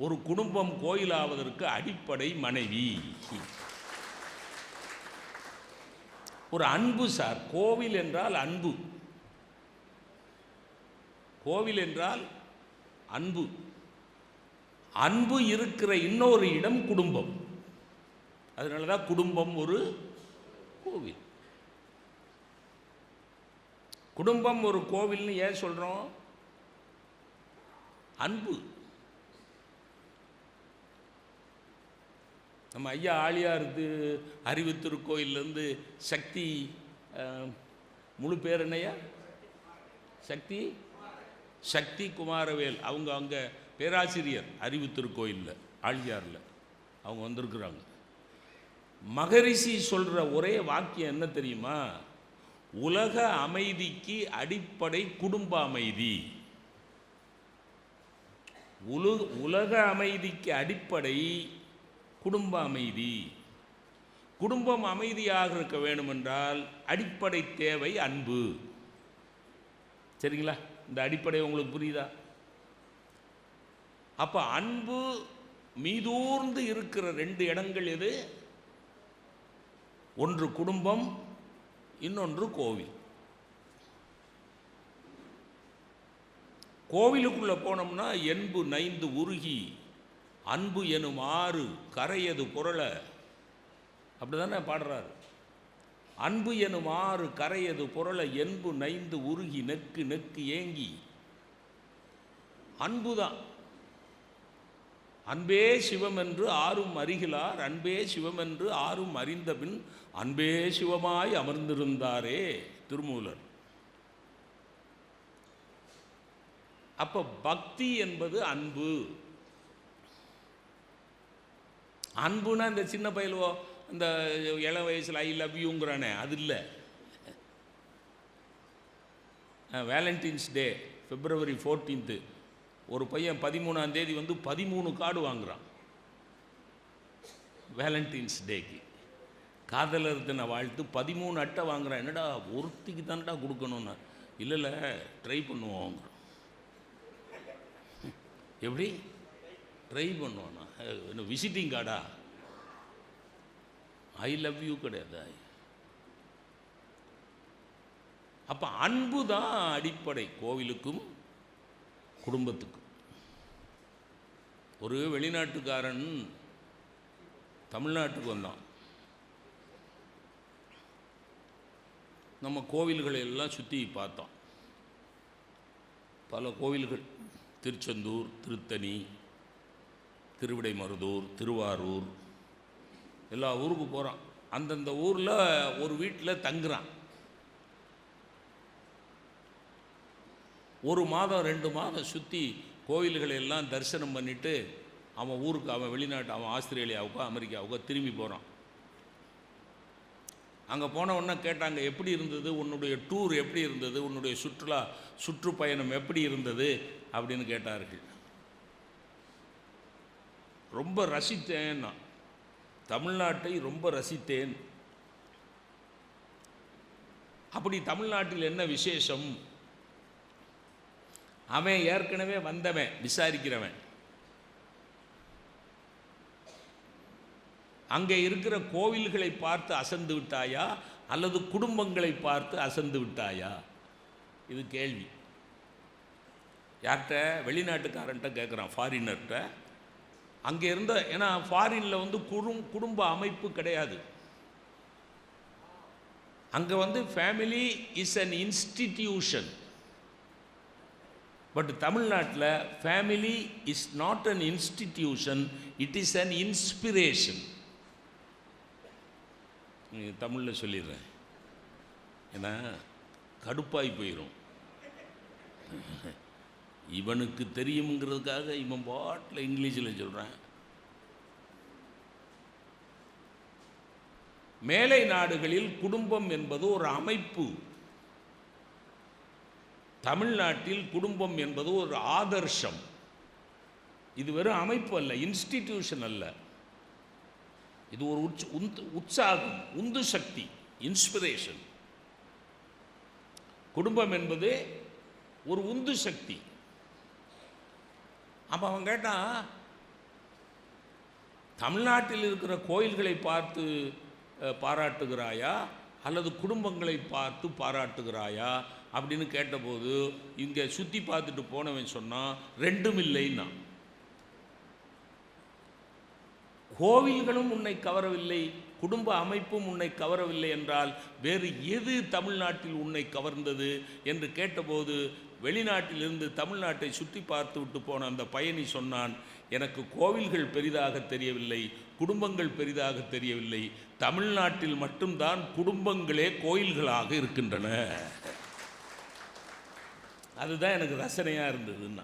ஒரு குடும்பம் கோயிலாவதற்கு அடிப்படை மனைவி. ஒரு அன்பு சார் கோவில் என்றால் அன்பு. கோவில் என்றால் அன்பு. அன்பு இருக்கிற இன்னொரு இடம் குடும்பம். அதனால தான் குடும்பம் ஒரு கோவில். குடும்பம் ஒரு கோவில்னு ஏன் சொல்கிறோம் அன்பு. நம்ம ஐயா ஆழியாருக்கு அறிவு திருக்கோயிலேருந்து சக்தி முழு பேர் என்னையா சக்தி? சக்தி குமாரவேல். அவங்க அங்கே பேராசிரியர் அறிவு திருக்கோயிலில் ஆழியாரில். அவங்க வந்திருக்கிறாங்க. மகரிஷி சொல்கிற ஒரே வாக்கியம் என்ன தெரியுமா? உலக அமைதிக்கு அடிப்படை குடும்ப அமைதி. உலு உலக அமைதிக்கு அடிப்படை குடும்ப அமைதி. குடும்பம் அமைதியாக இருக்க வேண்டுமென்றால் அடிப்படை தேவை அன்பு. சரிங்களா? இந்த அடிப்படை உங்களுக்கு புரியுதா? அப்போ அன்பு மீதூர்ந்து இருக்கிற ரெண்டு இடங்கள் எது? ஒன்று குடும்பம் இன்னொன்று கோவில். கோவிலுக்குள்ளே போனோம்னா என்பு நைந்து உருகி அன்பு எனும் ஆறு கரையது புரள. அப்படிதானே பாடுறாரு. அன்பு எனும் ஆறு கரையது புரள என்பு நைந்து உருகி நெக்கு நெக்கு ஏங்கி. அன்புதான். அன்பே சிவம் என்று ஆறும் அறிகிலார் அன்பே சிவம் என்று அறிந்த அறிந்தபின் அன்பே சிவமாய் அமர்ந்திருந்தாரே திருமூலர். அப்போ பக்தி என்பது அன்பு. அன்புனா இந்த சின்ன பயலுவோ இந்த இள வயசில் ஐ லவ் யூங்கிறானே அது இல்லை. வேலண்டைன்ஸ் டே பிப்ரவரி ஃபோர்டீன்த்து ஒரு பையன் பதிமூணாம் தேதி வந்து பதிமூணு கார்டு வாங்குறான். வேலண்டைன்ஸ் டேக்கு காதலர் தின வாழ்த்து பதிமூணு அட்டை வாங்குறான். என்னடா ஒருத்திக்கு தானடா கொடுக்கணும்னா. இல்லை இல்லை ட்ரை பண்ணுவோம் எப்படி? ட்ரை பண்ணுவானா? என்ன விசிட்டிங் கார்டா ஐ லவ் யூ கிடையாது? அப்போ அன்பு தான் அடிப்படை கோவிலுக்கும் குடும்பத்துக்கும். ஒரு வெளிநாட்டுக்காரன் தமிழ்நாட்டுக்கு வந்தான். நம்ம கோவில்களை எல்லாம் சுற்றி பார்த்தோம் பல கோவில்கள். திருச்செந்தூர் திருத்தணி திருவிடைமருதூர் திருவாரூர் எல்லா ஊருக்கு போகிறான் அந்தந்த ஊரில் ஒரு வீட்டில் தங்குறான். ஒரு மாதம் ரெண்டு மாதம் சுற்றி கோவில்களை எல்லாம் தரிசனம் பண்ணிவிட்டு அவன் ஊருக்கு அவன் வெளிநாட்டு அவன் ஆஸ்திரேலியாவுக்கோ அமெரிக்காவுக்கோ திரும்பி போகிறான் அங்கே போன உடனே கேட்டாங்க எப்படி இருந்தது? உன்னுடைய டூர் எப்படி இருந்தது? உன்னுடைய சுற்றுலா சுற்றுப்பயணம் எப்படி இருந்தது? அப்படின்னு கேட்டார்கள். ரொம்ப ரசித்தேன் நான் தமிழ்நாட்டை ரொம்ப ரசித்தேன். அப்படி தமிழ்நாட்டில் என்ன விசேஷம்? அவன் ஏற்கனவே வந்தவன் விசாரிக்கிறவன். அங்கே இருக்கிற கோவில்களை பார்த்து அசந்து விட்டாயா? அல்லது குடும்பங்களை பார்த்து அசந்து விட்டாயா? இது கேள்வி. யார்கிட்ட? வெளிநாட்டுக்காரன்ட்ட கேட்குறான் ஃபாரினர்கிட்ட அங்கே இருந்த ஏன்னா ஃபாரினில் வந்து குடும் குடும்ப அமைப்பு கிடையாது. அங்கே வந்து family is an institution but தமிழ்நாட்டில் family is not an institution it is an inspiration தமிழில் சொல்லிடுறேன். ஏன்னா கடுப்பாய் போயிடும் இவனுக்கு தெரியுங்கிறதுக்காக இவன் பாட்டில் இங்கிலீஷில் சொல்கிறேன் மேலை நாடுகளில் குடும்பம் என்பது ஒரு அமைப்பு. தமிழ்நாட்டில் குடும்பம் என்பது ஒரு ஆதர்ஷம். இது வெறும் அமைப்பு அல்ல இன்ஸ்டிடியூஷன் அல்ல. இது ஒரு உற்ச உந்து உற்சாகம் உந்து சக்தி இன்ஸ்பிரேஷன் குடும்பம் என்பது ஒரு உந்து சக்தி. அப்போ அவன் கேட்டான் தமிழ்நாட்டில் இருக்கிற கோயில்களை பார்த்து பாராட்டுகிறாயா? அல்லது குடும்பங்களை பார்த்து பாராட்டுகிறாயா? அப்படின்னு கேட்டபோது இங்கே சுற்றி பார்த்துட்டு போனவன் சொன்னான் ரெண்டும் இல்லைன்னா. கோவில்களும் உன்னை கவரவில்லை குடும்ப அமைப்பும் உன்னை கவரவில்லை என்றால் வேறு எது தமிழ்நாட்டில் உன்னை கவர்ந்தது? என்று கேட்டபோது வெளிநாட்டிலிருந்து தமிழ்நாட்டை சுற்றி பார்த்து விட்டு போன அந்த பயணி சொன்னான் எனக்கு கோவில்கள் பெரிதாக தெரியவில்லை குடும்பங்கள் பெரிதாக தெரியவில்லை. தமிழ்நாட்டில் மட்டும்தான் குடும்பங்களே கோயில்களாக இருக்கின்றன. அதுதான் எனக்கு ரசனையாக இருந்ததுன்னா.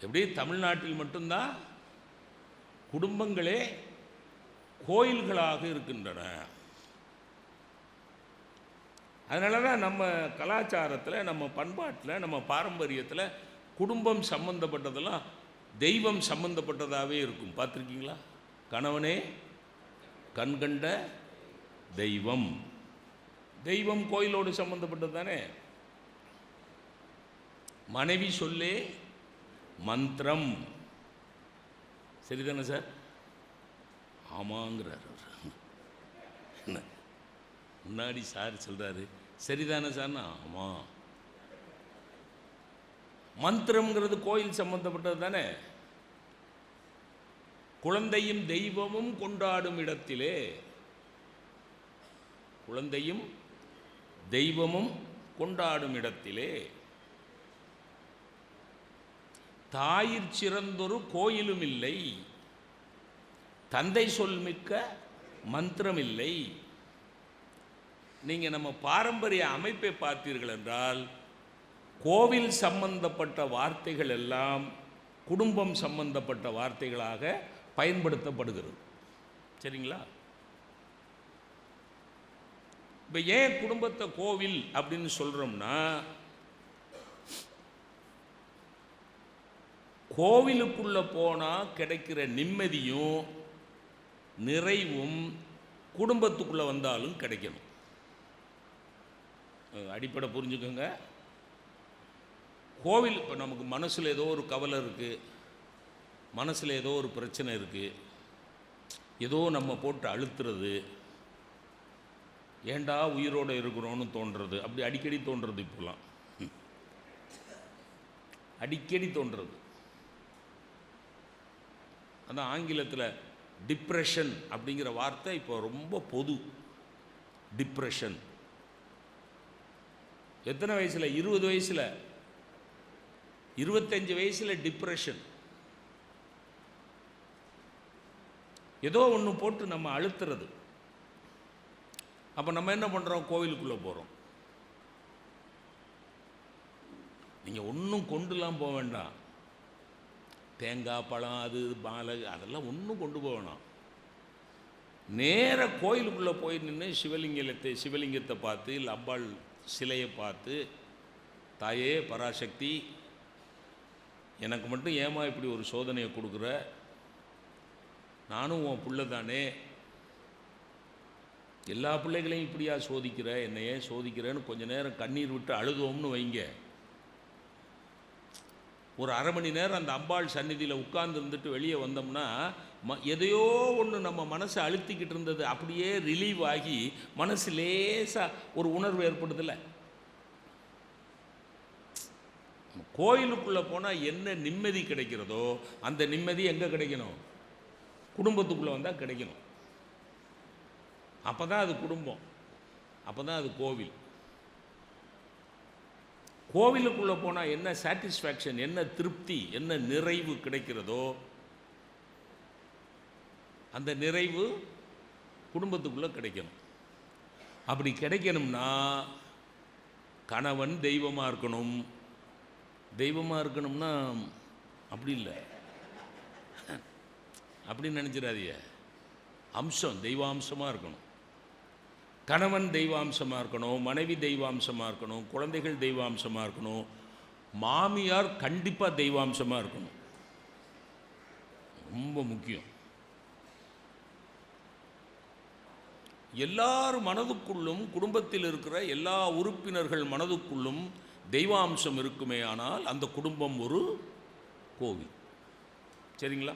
எப்படி? தமிழ்நாட்டில் மட்டும்தான் குடும்பங்களே கோயில்களாக இருக்கின்றன. அதனால தான் நம்ம கலாச்சாரத்தில் நம்ம பண்பாட்டில் நம்ம பாரம்பரியத்தில் குடும்பம் சம்மந்தப்பட்டதெல்லாம் தெய்வம் சம்மந்தப்பட்டதாகவே இருக்கும். பார்த்துருக்கீங்களா? கணவனே கண்கண்ட தெய்வம். தெய்வம் கோயிலோடு சம்மந்தப்பட்டது தானே மனைவி சொல்லே மந்திரம். சரிதானே சார்? ஆமாங்கிறார் அவர். என்ன? முன்னாடி சார் சொல்கிறாரு சரிதானே சார்னா ஆமாம் மந்திரம்ங்கிறது கோயில் சம்பந்தப்பட்டது தானே? குழந்தையும் தெய்வமும் கொண்டாடும் இடத்திலே குழந்தையும் தெய்வமும் கொண்டாடும் இடத்திலே தாயிற் சிறந்தொரு கோயிலும் இல்லை தந்தை சொல் மிக்க மந்திரம் இல்லை நீங்கள் நம்ம பாரம்பரிய அமைப்பை பார்த்தீர்கள் என்றால் கோவில் சம்பந்தப்பட்ட வார்த்தைகள் எல்லாம் குடும்பம் சம்பந்தப்பட்ட வார்த்தைகளாக பயன்படுத்தப்படுகிறது. சரிங்களா? இப்போ ஏன் குடும்பத்தை கோவில் அப்படின்னு சொல்கிறோம்னா கோவிலுக்குள்ளே போனால் கிடைக்கிற நிம்மதியும் நிறைவும் குடும்பத்துக்குள்ளே வந்தாலும் கிடைக்கணும். அடிப்படை புரிஞ்சுக்கோங்க. கோவில் இப்போ நமக்கு மனசில் ஏதோ ஒரு கவலை இருக்குது மனசில் ஏதோ ஒரு பிரச்சனை இருக்குது ஏதோ நம்ம போட்டு அழுத்துறது. ஏண்டா உயிரோடு இருக்கிறோன்னு தோன்றது. அப்படி அடிக்கடி தோன்றது இப்போலாம் அடிக்கடி தோன்றது. அதான் ஆங்கிலத்தில் டிப்ரெஷன் அப்படிங்கிற வார்த்தை இப்போ ரொம்ப பொது. டிப்ரெஷன் எத்தனை வயசில்? இருபது வயசில். இருபத்தஞ்சு வயசில் டிப்ரெஷன் ஏதோ ஒன்று போட்டு நம்ம அழுத்துறது. அப்போ நம்ம என்ன பண்ணுறோம் கோவிலுக்குள்ளே போகிறோம் நீங்கள் ஒன்றும் கொண்டுலாம் போக வேண்டாம். தேங்காய் பழம் அது மாலை அதெல்லாம் ஒன்றும் கொண்டு போக வேணாம். நேராக கோயிலுக்குள்ளே போய் நின்று சிவலிங்கத்தை சிவலிங்கத்தை பார்த்து இல்லை அம்பாள் சிலையை பார்த்து தாயே பராசக்தி எனக்கு மட்டும் ஏமா இப்படி ஒரு சோதனையை கொடுக்குற? நானும் உன் பிள்ளை தானே. எல்லா பிள்ளைகளையும் இப்படியா சோதிக்கிற? என்னையே சோதிக்கிறேன்னு கொஞ்ச நேரம் கண்ணீர் விட்டு அழுதோம்னு வைங்க. ஒரு அரை மணி நேரம் அந்த அம்பாள் சந்நிதியில் உட்கார்ந்து இருந்துட்டு வெளியே வந்தோம்னா ம எதையோ ஒன்று நம்ம மனசை அழுத்திக்கிட்டு இருந்தது அப்படியே ரிலீவ் ஆகி மனசு லேசாக ஒரு உணர்வு ஏற்படுதில்லை. கோயிலுக்குள்ளே போனால் என்ன நிம்மதி கிடைக்கிறதோ அந்த நிம்மதி எங்கே கிடைக்கணும்? குடும்பத்துக்குள்ளே வந்தால் கிடைக்கணும். அப்போ தான் அது குடும்பம். அப்போ தான் அது கோவில். கோவிலுக்குள்ளே போனால் என்ன சாட்டிஸ்ஃபேக்ஷன் என்ன திருப்தி என்ன நிறைவு கிடைக்கிறதோ அந்த நிறைவு குடும்பத்துக்குள்ளே கிடைக்கணும். அப்படி கிடைக்கணும்னா கணவன் தெய்வமாக இருக்கணும். தெய்வமாக இருக்கணும்னா அப்படி இல்லை. அப்படின்னு நினச்சிடாதீங்க. அம்சம் தெய்வாம்சமாக இருக்கணும். கணவன் தெய்வாம்சமாக இருக்கணும் மனைவி தெய்வாம்சமாக இருக்கணும் குழந்தைகள் தெய்வாம்சமாக இருக்கணும் மாமியார் கண்டிப்பாக தெய்வாம்சமாக இருக்கணும். ரொம்ப முக்கியம். எல்லார் மனதுக்குள்ளும் குடும்பத்தில் இருக்கிற எல்லா உறுப்பினர்கள் மனதுக்குள்ளும் தெய்வாம்சம் இருக்குமே ஆனால் அந்த குடும்பம் ஒரு கோவில். சரிங்களா?